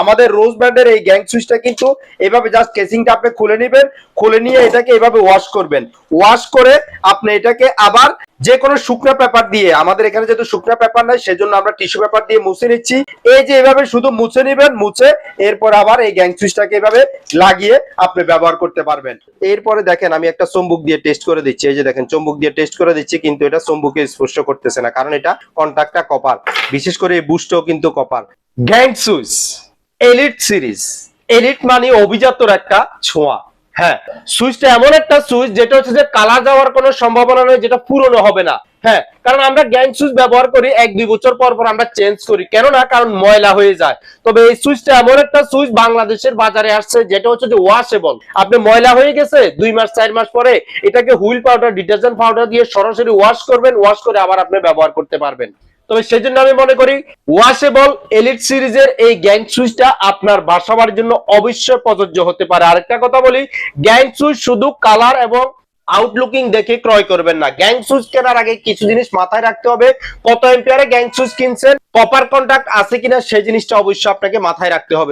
আমাদের রোজ ব্র্যান্ডের এই গ্যাং সুইচটা কিন্তু এভাবে জাস্ট কেসিংটা আপনি খুলে নেবেন, খুলে নিয়ে এটাকে এভাবে ওয়াশ করবেন। ওয়াশ করে আপনি এটাকে আবার যে কোনো শুকনো পেপার দিয়ে, আমাদের এখানে যেহেতু শুকনো পেপার নাই, সেজন্য আমরা টিস্যু পেপার দিয়ে মুছে নিচ্ছি। এই যে এভাবে শুধু মুছে নেবেন, মুছে এরপর আবার এই গ্যাং সুইচটাকে এভাবে লাগিয়ে আপনি ব্যবহার করতে পারবেন। এরপরে দেখেন আমি একটা চম্বুক দিয়ে টেস্ট করে দিচ্ছি। এই যে দেখেন, চম্বুক দিয়ে টেস্ট করে দিচ্ছি, কিন্তু এটা চম্বুকে স্পর্শ করতেছে না, কারণ এটা কন্টাক্টটা কপার বিশেষ করে এই বুস্টও কিন্তু copper gang switch. Elite series elite মানে অভিজাতর একটা ছোঁয়া। হ্যাঁ সুইচটা এমন একটা সুইচ যেটা হচ্ছে যে কালার যাওয়ার কোনো সম্ভাবনা নেই, যেটা পুরনো হবে না। হ্যাঁ কারণ আমরা গ্যাং সুইচ ব্যবহার করি এক দুই বছর পর পর আমরা চেঞ্জ করি কেন না কারণ ময়লা হয়ে যায়। তবে এই সুইচটা এমন একটা সুইচ বাংলাদেশের বাজারে আসছে যেটা হচ্ছে যে ওয়াশেবল আপনি ময়লা হয়ে গেছে, দুই মাস, চার মাস পরে এটাকে হুইল পাউডার, ডিটারজেন্ট পাউডার দিয়ে সরাসরি ওয়াশ করবেন ওয়াশ করে আবার আপনি ব্যবহার করতে পারবেন। তবে সেজন্য আমি মনে করি ওয়াশেবল এলিট সিরিজের এই গ্যাং সুইচটা আপনার বাসাবার জন্য অবশ্যই প্রযোজ্য হতে পারে। আরেকটা কথা বলি গ্যাং সুইচ শুধু কালার এবং আউটলুকিং দেখে ক্রয় করবেন না। গ্যাং সুইচ কেনার আগে কিছু জিনিস মাথায় রাখতে হবে। কত এম্পিয়ারে গ্যাং সুইচ কিনছেন? কপার কন্টাক্ট আছে কিনা সেই জিনিসটা অবশ্যই আপনাকে মাথায় রাখতে হবে।